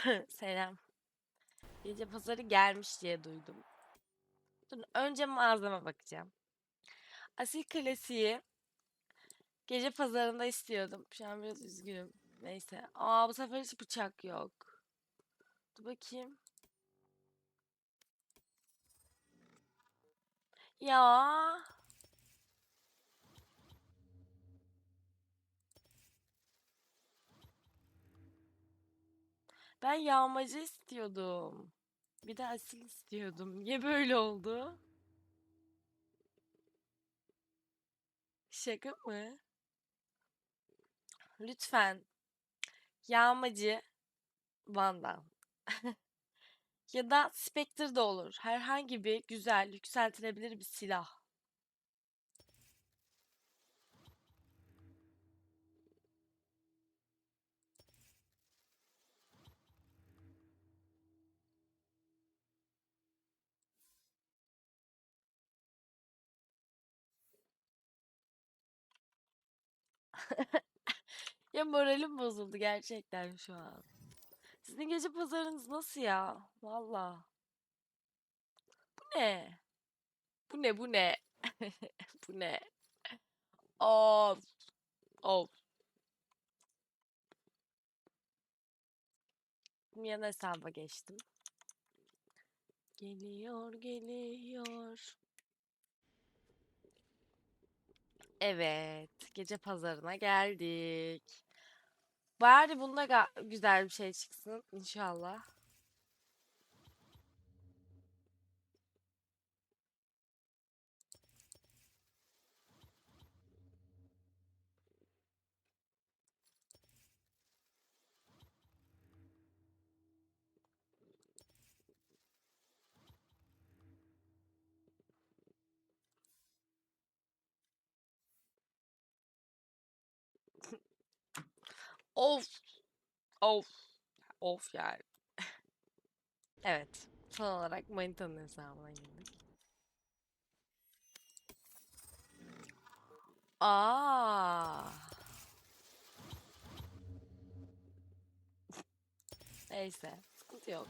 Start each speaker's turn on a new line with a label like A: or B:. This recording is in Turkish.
A: Selam. Gece pazarı gelmiş diye duydum. Dur, önce mağazama bakacağım. Asil klasiği gece pazarında istiyordum. Şu an biraz üzgünüm. Neyse. Aa bu sefer hiç bıçak yok. Dur bakayım. Ya. Ben yağmacı istiyordum. Bir de asil istiyordum. Niye böyle oldu? Şaka mı? Lütfen. Yağmacı Van'dan. Ya da Spectre de olur. Herhangi bir güzel, yükseltilebilir bir silah. Ya moralim bozuldu gerçekten şu an. Sizin gece pazarınız nasıl ya? Valla. Bu ne? Bu ne bu ne? Bu ne? Of. Of. Yan hesaba geçtim. Geliyor geliyor. Evet, gece pazarına geldik. Bari bunda ga- güzel bir şey çıksın inşallah. Of, of, of yani. Evet, son olarak Manita'nın hesabına girdik. Aa. Neyse, sıkıntı yok.